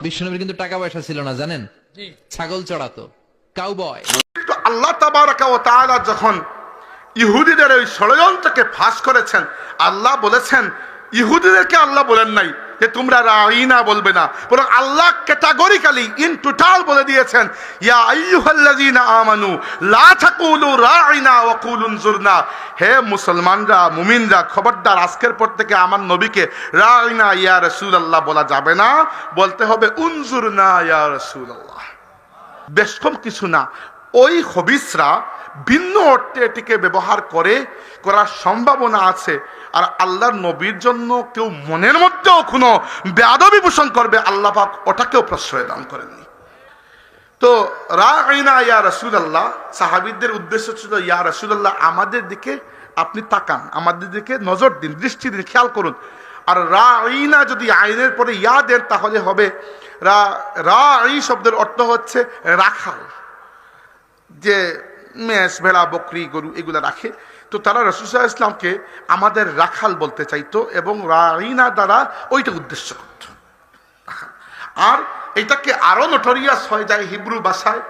বিষ্ণুনবীর কিন্তু টাকা পয়সা ছিল না জানেন? ছাগল চড়াতো কাউ বয় কিন্তু আল্লাহ তাবারাকা ও তাআলা যখন ইহুদিদের ওই ষড়যন্ত্রকে ফাঁস করেছেন আল্লাহ বলেছেন ইহুদিদেরকে আল্লাহ বলেন নাই যে তোমরা রাইনা বলবে না। বরং আল্লাহ ক্যাটাগরিক্যালি ইন টোটাল বলে দিয়েছেন, ইয়া আইয়ুহাল্লাযীনা আমানু, লা তাকুলু রাইনা ওয়া কুলু উনজুরনা হে মুসলমানরা, মুমিনরা, খবরদার, আজকের পর থেকে আমার নবীকে রাইনা ইয়া রাসূলুল্লাহ বলা যাবে না। বলতে হবে, উনজুরনা ইয়া রাসূলুল্লাহ। বেশ কম কিছু না। ওই হবিসরা ভিন্ন অর্থে এটিকে ব্যবহার করে, করার সম্ভাবনা আছে। আর আল্লাহর নবীর জন্য কেউ মনের মধ্যেও কোনো বেয়াদবি পোষণ করবে, আল্লাহ পাক ওটাকেও প্রশ্রয় দান করেননি। তো রা আইনা ইয়া রসুলাল্লাহ, সাহাবিদের উদ্দেশ্য ছিল, ইয়া রসুলাল্লাহ, আমাদের দিকে আপনি তাকান, আমাদের দিকে নজর দিন, দৃষ্টি দিন, খেয়াল করুন। আর রা আইনা যদি আইনের পরে ইয়া দেন, তাহলে হবে রা রা আই শব্দের অর্থ হচ্ছে রাখাল। যে মেষ, ভেড়া, বকরি, গরু এগুলো রাখে, তো তারা রসুল্লাহ ইসলামকে আমাদের রাখাল বলতে চাইতো এবং রাইনা দ্বারা ওইটা উদ্দেশ্য করত। আর এটাকে আরও নটরিয়াস হয়ে যায় হিব্রু ভাষায়,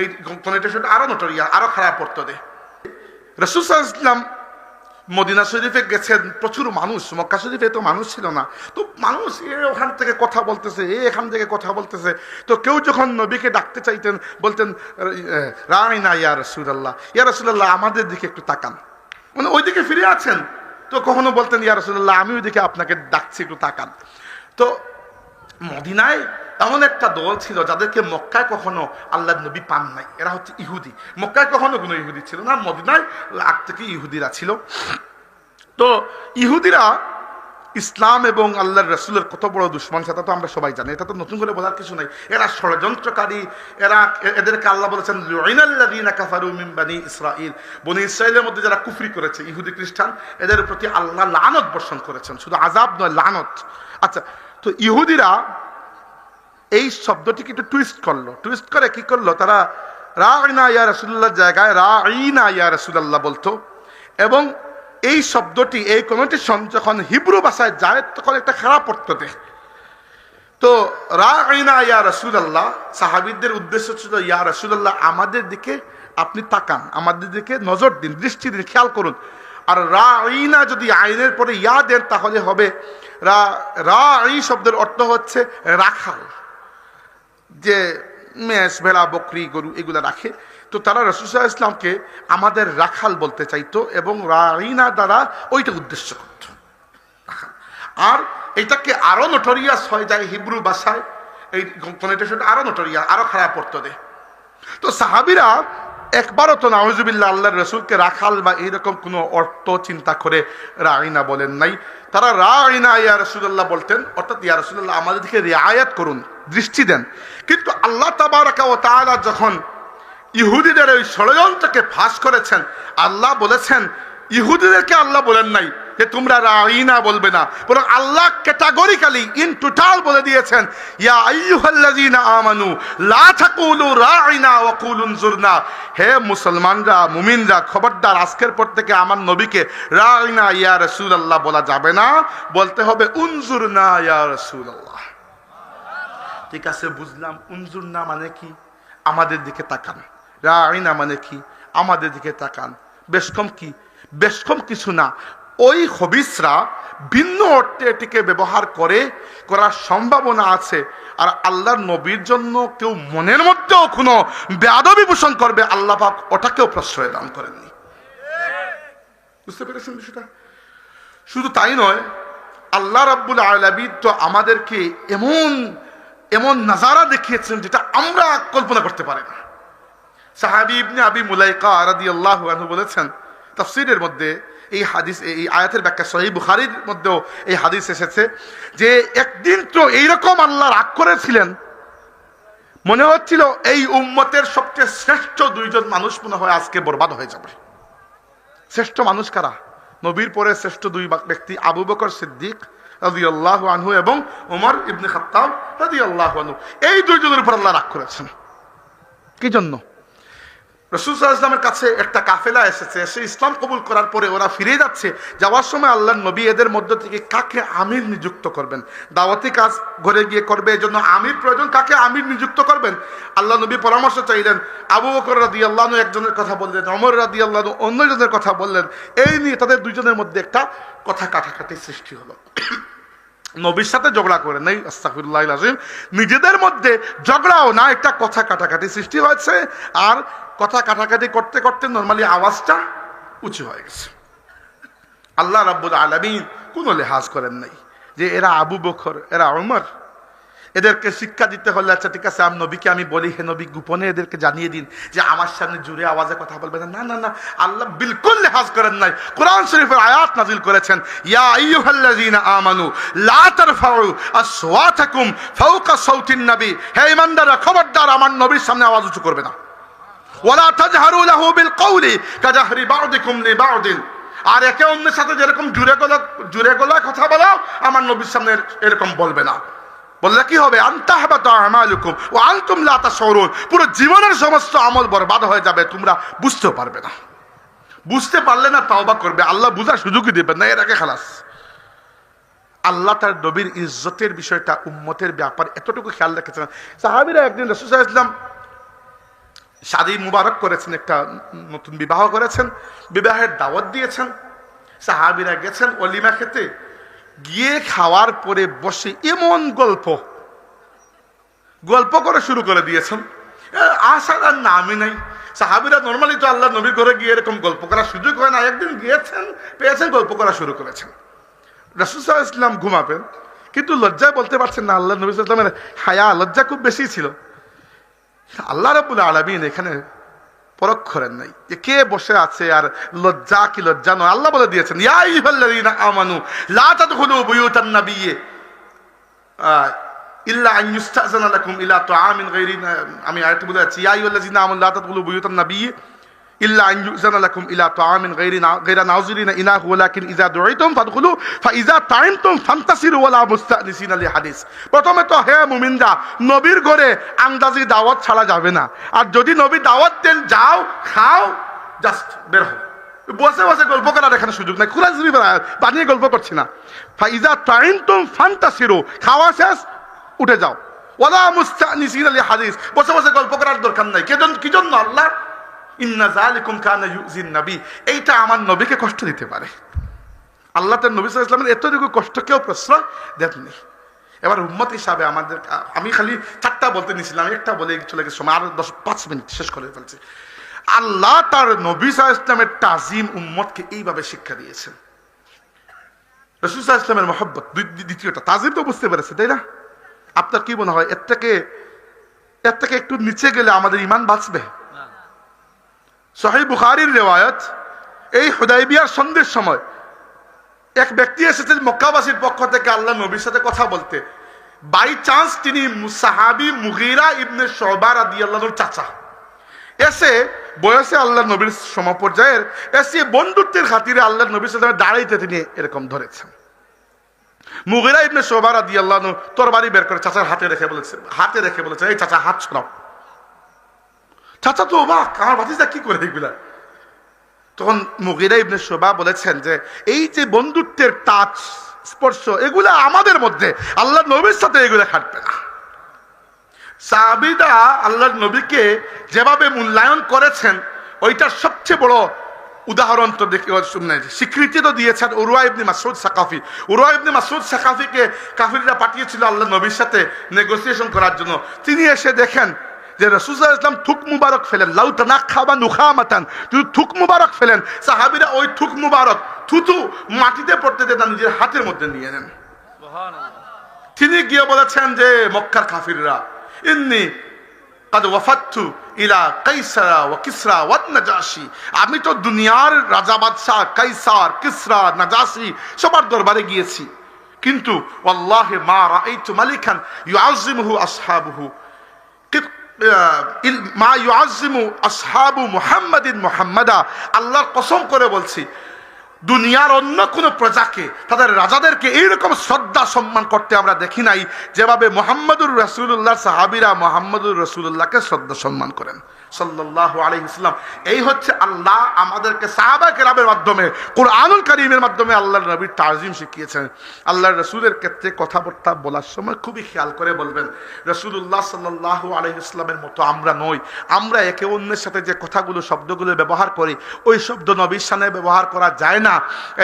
এই কনেটেশনটা আরও নটোরিয়া আরও খারাপ পড়তো দেয়। রসুল্লাহ ইসলাম মদিনা শরীফে গেছেন প্রচুর মানুষ, মক্কা শরীফে তো মানুষ ছিল না। তো মানুষ এ ওখান থেকে কথা বলতেছে, এ এখান থেকে কথা বলতেছে। তো কেউ যখন নবীকে ডাকতে চাইতেন, বলতেন রাই না, ইয়া রসুল্লাহ ইয়া রসুল্লাহ আমাদের দিকে একটু তাকান। মানে ওই দিকে ফিরে আছেন। তো কখনো বলতেন, ইয়া রসুল্লাহ আমি ওই দিকে আপনাকে ডাকছি, একটু তাকান। তো মদিনায় এমন একটা দল ছিল যাদেরকে মক্কায় কখনো আল্লাহ নবী পান নাই। এরা হচ্ছে ইহুদি। মক্কায় কখনো কোনো ইহুদি ছিল না, মদিনায় আগ থেকে ইহুদিরা ছিল। তো ইহুদিরা ইসলাম এবং আল্লাহর রসুলের কত বড় দুশ্মন, সেটা তো আমরা সবাই জানি। এটা তো নতুন করে বলার কিছু নাই। এরা ষড়যন্ত্রকারী, এরা এদেরকে আল্লাহ বলেছেন লুইনাল্লাযীনা কাফারু মিন বানি ইসরাইলের মধ্যে যারা কুফরি করেছে, ইহুদি খ্রিস্টান, এদের প্রতি আল্লাহ লানত বর্ষণ করেছেন। শুধু আজাব নয়, লানত। আচ্ছা তো ইহুদিরা এই শব্দটিকে একটু টুইস্ট করল। টুইস্ট করে কি করল? তারা রাইনা ইয়া রসুল্লাহ জায়গায় রাইনা ইয়া রসুল্লাহ বলতো। এবং এই শব্দটি, এই কনোটেশন যখন হিব্রু ভাষায় যায়, তখন একটা খারাপ অর্থ দেয়। তো রাইনা ইয়া রসুল্লাহ সাহাবিদের উদ্দেশ্য ছিল, ইয়া রসুল্লাহ আমাদের দিকে আপনি তাকান, আমাদের দিকে নজর দিন, দৃষ্টি দিন, খেয়াল করুন। আর রাইনা যদি আইনের পরে ইয়া দেন, তাহলে হবে, রা রা এই শব্দের অর্থ হচ্ছে রাখাল। যে মেষ, ভেড়া, বকরি, গরু এগুলো রাখে, তো তারা রসুল্লাহ ইসলামকে আমাদের রাখাল বলতে চাইতো এবং রাইনা দ্বারা ওইটা উদ্দেশ্য করত। আর এটাকে আরও নটোরিয়াস হয়ে যায় হিব্রু ভাষায়, এই কনেটেশনটা আরও নটোরিয়া আরও খারাপ পড়তো দে তো সাহাবিরা একবারও তো নাওজুবিল্লাহ আল্লাহর রসুলকে রাখাল বা এইরকম কোনো অর্থ চিন্তা করে রাইনা বলেন নাই। তারা রাইনা ইয়া রসুল্লাহ বলতেন, অর্থাৎ ইয়া রসুল্লাহ আমাদেরকে রিয়ায়াত করুন। দৃষ্টি দেন। কিন্তু আল্লাহ তাবারাকা যখন ইহুদিদের ওই ষড়যন্ত্রকে ফাঁস করেছেন, আল্লাহ বলেছেন, ইহুদিদেরকে আল্লাহ বলেন নাই যে তোমরা রাইনা বলবে না। বরং আল্লাহ ক্যাটাগরিক্যালি, ইন টোটাল বলে দিয়েছেন, ইয়া আইয়ুহাল্লাযীনা আমানু, লা তাকুলু রাইনা ওয়া কুলু উনজুরনা হে মুসলমানরা, মুমিনরা, খবরদার, আজকের পর থেকে আমার নবীকে রাইনা ইয়া রাসূলুল্লাহ বলা যাবে না। বলতে হবে, উনজুরনা ইয়া রাসূলুল্লাহ। ঠিক আছে, বুঝলাম। উনজুরনা মানে কি? আমাদের দিকে তাকান। রাইনা মানে কি? আমাদের দিকে তাকান। বেশ কম কি? বেশ কম কিছু না। ওই হবিসরা ভিন্ন অর্থে এটিকে ব্যবহার করে, করার সম্ভাবনা আছে। আর আল্লাহর নবীর জন্য কেউ মনের মধ্যেও কোনো বেয়াদবি পোষণ করবে, আল্লাহ পাক ওটাকেও প্রশ্রয় দান করেননি। বুঝতে পেরেছেন বিষয়টা? শুধু তাই নয়, আল্লাহ রাব্বুল আলামিন তো আমাদেরকে এমন এমন নাজারা দেখিয়েছেন যেটা আমরা কল্পনা করতে পারি না। সাহাবি ইবনে আবি মুলাইকা রাদিয়াল্লাহু আনহু বলেছেন, তাফসীরের মধ্যে এই হাদিস, এই আয়াতের ব্যাখ্যা সহিহ বুখারির মধ্যেও এই হাদিস এসেছে যে একদিন তো এইরকম আল্লাহ রাগ করেছিলেন। মনে হচ্ছিল এই উম্মতের সবচেয়ে শ্রেষ্ঠ দুইজন মানুষ মনে হয় আজকে বরবাদ হয়ে যাবে। শ্রেষ্ঠ মানুষ কারা? নবীর পরে শ্রেষ্ঠ দুই ব্যক্তি আবু বকর সিদ্দিক রাদিয়াল্লাহ আনহু এবং ওমর ইবনে খাত্তাব আল্লাহ আনহু। এই দুইজনের উপর আল্লাহ রাগ করেছেন। কি জন্য? রসুল কাছে একটা কাফেলা এসেছে এসে ইসলাম কবুল করার পরে ওরা ফিরে যাচ্ছে। যাওয়ার সময় আল্লাহ নবী এদের মধ্য থেকে কাকে আমির নিযুক্ত করবেন? দাওয়াতি কাজ ঘরে গিয়ে করবে, এজন্য আমির প্রয়োজন, কাকে আমির নিযুক্ত করবেন? আল্লাহ নবী পরামর্শ চাইলেন, আবু বকর রাদি আল্লাহ একজনের কথা বললেন অমর রাদি আল্লাহ অন্যজনের কথা বললেন। এই নিয়ে তাদের দুইজনের মধ্যে একটা কথা কাটাকাটি সৃষ্টি হলো। নবীর সাথে ঝগড়া করে নেই আস্তাফুল্লাহ আজিম নিজেদের মধ্যে ঝগড়াও না, একটা কথা কাটাকাটি সৃষ্টি হয়েছে, আর কথা কাটাকাটি করতে করতে নর্মালি আওয়াজটা উঁচু হয়ে গেছে। আল্লাহ রাব্বুল আলমিন কোনো লেহাজ করেন নাই যে এরা আবু বখর এরা অমর এদেরকে শিক্ষা দিতে হলে আচ্ছা ঠিক আছে, আমি নবীকে আমি বলি, হে নবী, গোপনে এদেরকে জানিয়ে দিন যে আমার সামনে জুড়ে আওয়াজে কথা বলবে না। না না না, আল্লাহ বিলকুল লেহাজ করেন নাই। কোরআন শরীফের আয়াত নাজিল করেছেন, ইয়া আইয়ুহাল্লাযীনা আমানু, লা তারফাউ আসওয়াতাকুম ফাওকা সাউতিন নবী। হে ইমানদাররা, খবরদার, আমার নবীর সামনে আওয়াজ উঁচু করবে না। ওয়ালা তাজহারু লাহু বিল কওলি কাজাহরি বা'দিকুম লিবা'দিন আর একে অন্যের সাথে যেরকম জুড়ে গলা জুড়ে গলা কথা বলো আমার নবীর সামনে এরকম বলবে না। বললে কি হবে? তাশউরুন। পুরো জীবনের সমস্ত আমল বরবাদ হয়ে যাবে, তোমরা বুঝতেও পারবে না। বুঝতে পারলে না তাওবা করবে। আল্লাহ বুঝার সুযোগই দেবেন না, এর আগে খালাস। আল্লাহ তার নবীর ইজ্জতের বিষয়টা, উম্মতের ব্যাপার এতটুকু খেয়াল রেখেছেন। সাহাবিরা একদিন রসুল ইসলাম শাদি মুবারক করেছেন, একটা নতুন বিবাহ করেছেন, বিবাহের দাওয়াত দিয়েছেন। সাহাবিরা গেছেন অলিমা খেতে। গিয়ে খাওয়ার পরে বসে এমন গল্প। গল্প করে শুরু করে দিয়েছেন। আসার আর নামই নাই। সাহাবিরা নর্মালি তো আল্লাহ নবী করে গিয়ে এরকম গল্প করার সুযোগ হয় না। একদিন গিয়েছেন, পেয়েছেন, গল্প করা শুরু করেছেন। রসুল ইসলাম ঘুমাবেন, কিন্তু লজ্জায় বলতে পারছেন না আল্লাহ নবী ইসলামের হায়া লজ্জা খুব বেশি ছিল। আল্লাহ রাবুল আলমিন এখানে পরখ করেন নাই। যে কে বসে আছে আর লজ্জা কি লজ্জা নয়? আল্লাহ বলে দিয়েছেন আমানু, লা ইল্লা ইলা আমি আয়াতটি বলে যাচ্ছি, ইয়া আইয়ুহাল্লাযীনা আমানু ইল্লা আন ইলা তুআমিন গায়রি গায়রা নাযিরিনা ইনাহু ওয়ালাকিন ইযা দুইতুম ফাদখুলু ফাইযা তাইমতুম ফান্তাসিরু ওয়ালা প্রথমে তো হে মুমিনরা, নবীর ঘরে আন্দাজি দাওয়াত ছাড়া যাবে না। আর যদি নবী দাওয়াত দেন, যাও, খাও জাস্ট বের হও। বসে বসে গল্প করার এখানে সুযোগ নাই। কুরআন শরীফের বানিয়ে গল্প করছি না। ফাইজা তাইমতুম ফান্তাসিরু খাওয়া শেষ, উঠে যাও। ওয়ালা মুস্তানিসিনা লিহাদিস। বসে বসে গল্প করার দরকার নাই। কেজন কি জন্য আল্লাহ নবী। এইটা আমার নবীকে কষ্ট দিতে পারে। আল্লাহ তার নবী ওয়াসাল্লামের এতটুকু কষ্ট কেউ প্রশ্রয় দেননি। এবার উম্মত হিসাবে আমাদের, আমি খালি চারটা বলতে নিছিলাম একটা বলে চলে গেছে সময়, আরও দশ, পাঁচ মিনিট শেষ করে ফেলছি। আল্লাহ তার নবী ইসলামের তাজিম উম্মতকে এইভাবে শিক্ষা দিয়েছেন। রসুল ইসলামের মহব্বত দ্বিতীয়টা, তাজিম তো বুঝতে পেরেছে, তাই না? আপনার কি মনে হয়, এর থেকে এর থেকে একটু নিচে গেলে আমাদের ইমান বাঁচবে? সহি বুখারির রেওয়ায়ত, এই হুদাইবিয়ার সন্ধ্যের সময় এক ব্যক্তি এসেছেন মক্কাবাসীর পক্ষ থেকে আল্লাহ নবীর সাথে কথা বলতে। বাই চান্স তিনি সাহাবি মুগিরা ইবনে শোবার আদি আল্লাহর চাচা। এসে বয়সে আল্লাহ নবীর সমপর্যায়ের এসে বন্ধুত্বের খাতিরে আল্লাহ নবীর সাথে দাঁড়াইতে তিনি এরকম ধরেছেন। মুগিরা ইবনে শোবার আদি আল্লাহ তোর বাড়ি বের করে চাচার হাতে রেখে বলেছে হাতে রেখে বলেছে, এই চাচা, হাত ছড়াও চাচা তো অবাক আমার ভাতিজা কি করে? এগুলা তখন মুগিরা ইবনে শোভা বলেছেন যে, এই যে বন্ধুত্বের টাচ স্পর্শ, এগুলা আমাদের মধ্যে, আল্লাহ নবীর সাথে এগুলা খাটবে না। সাহাবিদা আল্লাহ নবীকে যেভাবে মূল্যায়ন করেছেন, ওইটার সবচেয়ে বড় উদাহরণ তো দেখি শুনে স্বীকৃতি তো দিয়েছেন উরুয়া ইবনি মাসুদ সাকাফি। উরুয়া ইবনি মাসুদ সাকাফিকে কাফিররা পাঠিয়েছিল আল্লাহ নবীর সাথে নেগোসিয়েশন করার জন্য। তিনি এসে দেখেন যে রসুল্লাহ ইসলাম থুক মুবারক ফেলেন লাউ তানা খাবা নুখা মাতান তিনি থুক মুবারক ফেলেন সাহাবিরা ওই থুক মুবারক থুতু মাটিতে পড়তে তার নিজের হাতের মধ্যে নিয়ে নেন। তিনি গিয়ে বলেছেন যে মক্কার কাফিররা ইন্নি কাদ ওয়াফাত্তু ইলা কাইসারা ওয়া কিসরা ওয়া নাজাশি। আমি তো দুনিয়ার রাজা বাদশাহ কাইসার কিসরা নাজাসি সবার দরবারে গিয়েছি। কিন্তু ওয়াল্লাহি মা রাআইতু মালিকান ইউআযিমুহু আসহাবুহু। মা ইউআজিমু আসহাবু মুহাম্মাদিন মুহাম্মাদা। আল্লাহর কসম করে বলছি, দুনিয়ার অন্য কোনো প্রজাকে, তাদের রাজাদেরকে এইরকম শ্রদ্ধা সম্মান করতে আমরা দেখি নাই, যেভাবে মোহাম্মদুর রসুল্লাহ সাহাবিরা মোহাম্মদুর রসুল্লাহকে শ্রদ্ধা সম্মান করেন। সাল্লাহ আলহিসাম এই হচ্ছে আল্লাহ আমাদেরকে সাহাবা কেরামের মাধ্যমে, কোরআনুল করিমের মাধ্যমে আল্লাহর নবীর তাজিম শিখিয়েছেন। আল্লাহর রসুলের ক্ষেত্রে কথাবার্তা বলার সময় খুবই খেয়াল করে বলবেন রসুল্লাহ সাল্লাহ আলহিসলামের মতো আমরা নই। আমরা একে অন্যের সাথে যে কথাগুলো, শব্দগুলো ব্যবহার করি, ওই শব্দ নবীর সামনে ব্যবহার করা যায় না।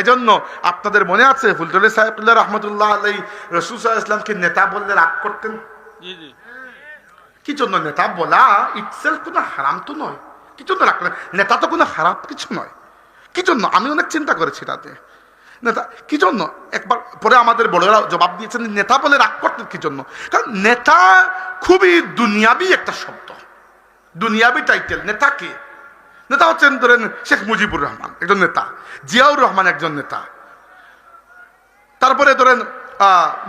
এজন্য আপনাদের মনে আছে, ফুলতলি সাহেবুল্লাহ রহমতুল্লাহ আলাই রসুল সাল্লাহ ইসলামকে নেতা বললে রাগ করতেন? জি জি। কি জন্য নেতা বলা ইটসেলফ কোনো হারাম তো নয়। কি জন্য রাখলেন নেতা তো কোনো খারাপ কিছু নয়। কি জন্য আমি অনেক চিন্তা করেছি তাতে নেতা কি জন্য একবার পরে আমাদের বড়রা জবাব দিয়েছেন, নেতা বলে রাগ করতেন কি জন্য কারণ নেতা খুবই দুনিয়াবি একটা শব্দ। দুনিয়াবি টাইটেল নেতা কে? নেতা হচ্ছেন ধরেন শেখ মুজিবুর রহমান, একজন নেতা। জিয়াউর রহমান একজন নেতা। তারপরে ধরেন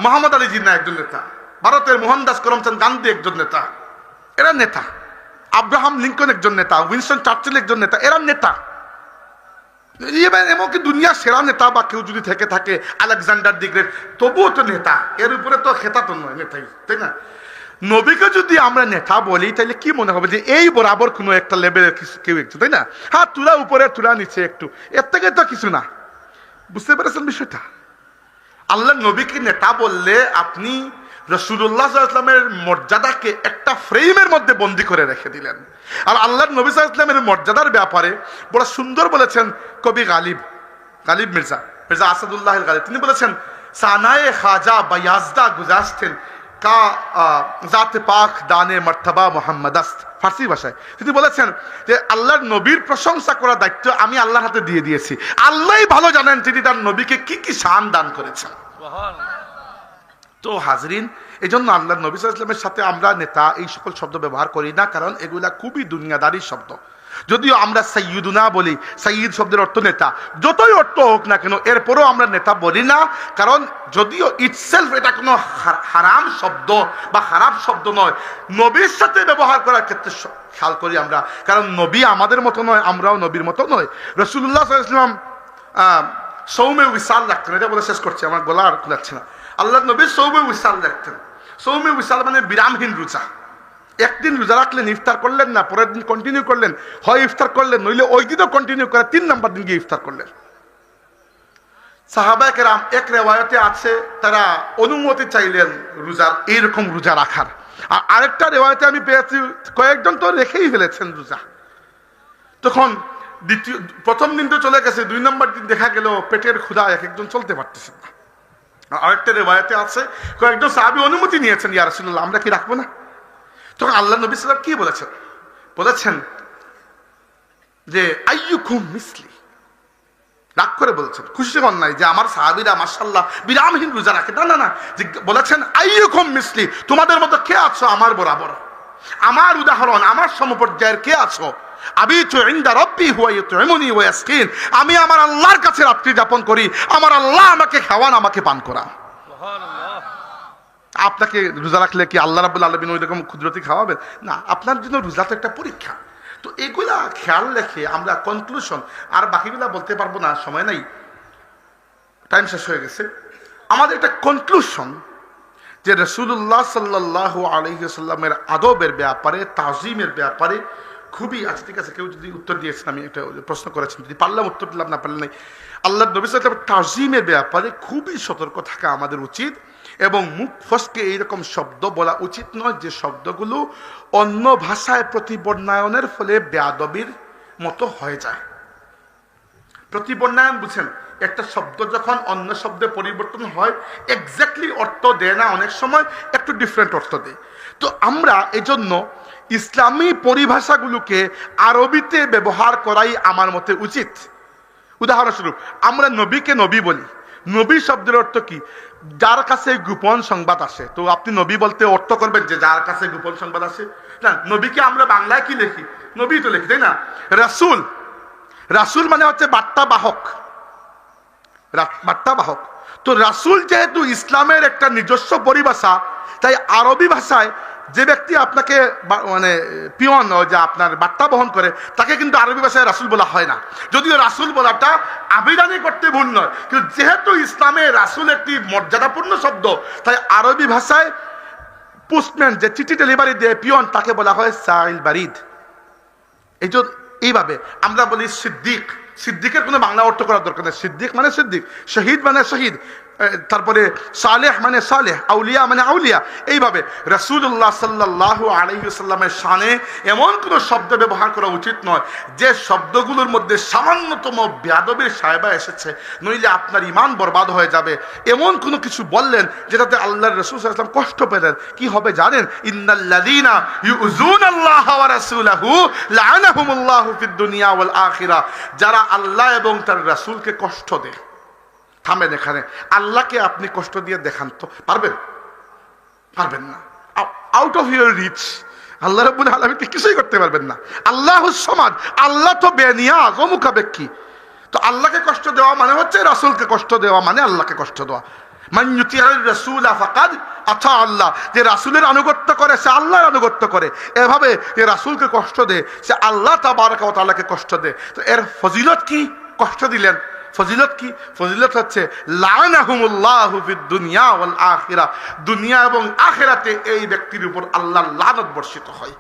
মোহাম্মদ আলী জিন্না একজন নেতা। ভারতের মোহনদাস করমচাঁদ গান্ধী একজন নেতা। এরা নেতা। আব্রাহাম লিঙ্কন একজন নেতা, উইনস্টন চার্চিল একজন নেতা, এরা নেতা। এমনকি দুনিয়ার সেরা নেতা বা কেউ যদি থেকে থাকে, আলেকজান্ডার দিগ্রের তবুও তো নেতা। এর উপরে তো খেতা তো নয় নেতাই তাই না? নবীকে যদি আমরা নেতা বলি তাহলে কি মনে হবে যে এই বরাবর কোনো একটা লেভেলের কেউ একটু, তাই না? হ্যাঁ তুলা উপরে, তুলা নিচে একটু। এর থেকে তো কিছু না। বুঝতে পেরেছেন বিষয়টা? আল্লাহ নবীকে নেতা বললে আপনি রসুল্লাহ ইসলামের মর্যাদাকে একটা ফ্রেমের মধ্যে বন্দি করে রেখে দিলেন। আর আল্লাহ নবী ইসলামের মর্যাদার ব্যাপারে বড় সুন্দর বলেছেন কবি গালিব গালিব মির্জা মির্জা আসাদুল্লাহ গালিব তিনি বলেছেন, সানায়ে খাজা বায়াজদা গুজাস্তেন, কা জাতে পাক দানে মর্তবা মোহাম্মদ আস্ত। ফার্সি ভাষায়। তিনি বলেছেন যে, আল্লাহর নবীর প্রশংসা করার দায়িত্ব আমি আল্লাহর হাতে দিয়ে দিয়েছি। আল্লাহ ভালো জানেন তিনি তার নবীকে কি কি শান দান করেছেন। তো হাজরিন এই জন্য আল্লাহ নবী ইসলামের সাথে আমরা নেতা এই সকল শব্দ ব্যবহার করি না, কারণ এগুলা খুবই দুনিয়াদারি শব্দ। যদিও আমরা সাইয়ুদুনা বলি সাইয়িদ শব্দের অর্থ নেতা। যতই অর্থ হোক না কেন, এরপরও আমরা নেতা বলি না, কারণ যদিও ইটসেলফ এটা কোনো হারাম শব্দ বা খারাপ শব্দ নয়, নবীর সাথে ব্যবহার করার ক্ষেত্রে খেয়াল করি আমরা। কারণ নবী আমাদের মতো নয়, আমরাও নবীর মতো নয় রসুল্লাহ সাল্লাম সৌমে উইসাল রাখতেন, এটা বলে শেষ করছে, আমার গলা আর খুলাচ্ছে না। আল্লাহ নবী সৌমে উইসাল রাখতেন। সৌমে উইসাল মানে বিরামহীন রোজা। একদিন রোজা রাখলেন, ইফতার করলেন না, পরের দিন কন্টিনিউ করলেন, হয় ইফতার করলেন, নইলে ওই দিনও কন্টিনিউ করে তিন নাম্বার দিন গিয়ে ইফতার করলেন। সাহাবায় কেরাম এক রেওয়ায়তে আছে, তারা অনুমতি চাইলেন রোজার, এইরকম রোজা রাখার। আর আরেকটা রেওয়ায়তে আমি পেয়েছি, কয়েকজন তো রেখেই ফেলেছেন রোজা। তখন দ্বিতীয়, প্রথম দিন তো চলে গেছে, দুই নম্বর দিন দেখা গেল, পেটের ক্ষুধা এক একজন চলতে পারতেছেন না। আরেকটা রেবায়তে আছে, কয়েকজন সাহাবি অনুমতি নিয়েছেন ইয়ার সুন্দর আমরা কি রাখব না? তখন আল্লাহ নবী সাল্লাম কি বলেছেন? বলেছেন যে আইয়ু খুব মিসলি। রাগ করে বলেছেন, খুশি হন নাই যে, আমার সাহাবিরা মাসাল্লাহ বিরামহীন রোজা রাখে। না না না বলেছেন খুব মিসলি, তোমাদের মতো কে আছো? আমার বরাবর। আমার উদাহরণ, আমার সমপর্যায়ের কে আছো? ইন্দা রব্বি আমি আমার আল্লাহর কাছে রাত্রি যাপন করি, আমার আল্লাহ আমাকে খাওয়ান, আমাকে পান করান। আপনাকে রোজা রাখলে কি আল্লাহ রাবুল আলমিন ওই রকম ক্ষুদ্রতি খাওয়াবেন? না, আপনার জন্য রোজা তো একটা পরীক্ষা। তো এগুলা খেয়াল রেখে আমরা কনক্লুশন আর বাকিগুলা বলতে পারব না, সময় নাই। টাইম শেষ হয়ে গেছে। আমাদের একটা কনক্লুশন যে রসুল্লাহ সাল্লাহ আলহিসাল্লামের আদবের ব্যাপারে, তাজিমের ব্যাপারে খুবই আচ্ছা ঠিক আছে, কেউ যদি উত্তর দিয়েছেন, আমি একটা প্রশ্ন করেছেন যদি পারলাম উত্তর দিলাম, না পারলাম নাই। আল্লাহ নবী সাল্লামের তাজিমের ব্যাপারে খুবই সতর্ক থাকা আমাদের উচিত এবং মুখ ফসকে এইরকম শব্দ বলা উচিত নয় যে শব্দগুলো অন্য ভাষায় প্রতিবর্ণায়নের ফলে বেয়াদবির মতো হয়ে যায়। প্রতিবর্ণায়ন বুঝেন একটা শব্দ যখন অন্য শব্দে পরিবর্তন হয় এক্স্যাক্টলি অর্থ দেয় না, অনেক সময় একটু ডিফারেন্ট অর্থ দেয়। তো আমরা এজন্য ইসলামী পরিভাষাগুলোকে আরবিতে ব্যবহার করাই আমার মতে উচিত। উদাহরণস্বরূপ, আমরা নবীকে নবী বলি। নবী শব্দের অর্থ কি? যার কাছে গোপন সংবাদ আসে। তো আপনি নবী বলতে অর্থ করবেন যে যার কাছে গোপন সংবাদ আসে। না, নবীকে আমরা বাংলায় কি লিখি? নবী তো লিখি, তাই না? রাসুল। রাসুল মানে হচ্ছে বার্তা বাহক বার্তা বাহক তো রাসুল যেহেতু ইসলামের একটা নিজস্ব পরিভাষা, তাই আরবি ভাষায় যে ব্যক্তি আপনাকে মানে পিয়ন যে আপনার বার্তা বহন করে, তাকে কিন্তু আরবি ভাষায় রাসুল বলা হয় না। যদিও রাসুল বলাটা আবিদানি করতে ভুল নয়, কিন্তু যেহেতু ইসলামে রাসুল একটি মর্যাদাপূর্ণ শব্দ, তাই আরবি ভাষায় পোস্টম্যান যে চিঠি ডেলিভারি দেয় পিয়ন, তাকে বলা হয় সাইল বারিদ। এই এইভাবে আমরা বলি সিদ্দিক। সিদ্দিকের কোনো বাংলা অর্থ করার দরকার নেই। সিদ্দিক মানে সিদ্দিক শহীদ মানে শহীদ। তারপরে সালেহ মানে সালেহ, আউলিয়া মানে আউলিয়া। এইভাবে রসুল্লাহ সাল্লাহ আলহিসাল্লামের শানে এমন কোনো শব্দ ব্যবহার করা উচিত নয় যে শব্দগুলোর মধ্যে সামান্যতম ব্যাদবের সাহেবা এসেছে, নইলে আপনার ইমান বরবাদ হয়ে যাবে। এমন কোনো কিছু বললেন যেটাতে আল্লাহর রসুল সাল্লাম কষ্ট পেলেন। কি হবে জানেন? ইন্নাল্লাযীনা ইউযুনাল্লাহ ওয়া রাসূলাহু লাআনাহুমুল্লাহু ফিদ দুনিয়া আখিরা। যারা আল্লাহ এবং তার রাসূলকে কষ্ট দেয়। থামেন এখানে আল্লাহকে আপনি কষ্ট দিয়ে দেখান তো। পারবেন? পারবেন না। আউট অফ ইউর রিচ আল্লাহ রব্বুল আলমীকে কিছুই করতে পারবেন না। আল্লাহ সমাজ আল্লাহ তো বেনিয়াজ ও মুখাপেক্ষী। তো আল্লাহকে কষ্ট দেওয়া মানে হচ্ছে রাসূলকে কষ্ট দেওয়া মানে আল্লাহকে কষ্ট দেওয়া। আচ্ছা আল্লাহ। যে রাসূলের আনুগত্য করে, সে আল্লাহর আনুগত্য করে। এভাবে যে রাসূলকে কষ্ট দেয় সে আল্লাহ তাবারক ওয়া তাআলাকে কষ্ট দেয় তো এর ফজিলত কি? কষ্ট দিলেন। ফজিলত কি? ফজিলত হচ্ছে দুনিয়া দুনিয়া এবং আখেরাতে এই ব্যক্তির উপর আল্লাহ লানত বর্ষিত হয়।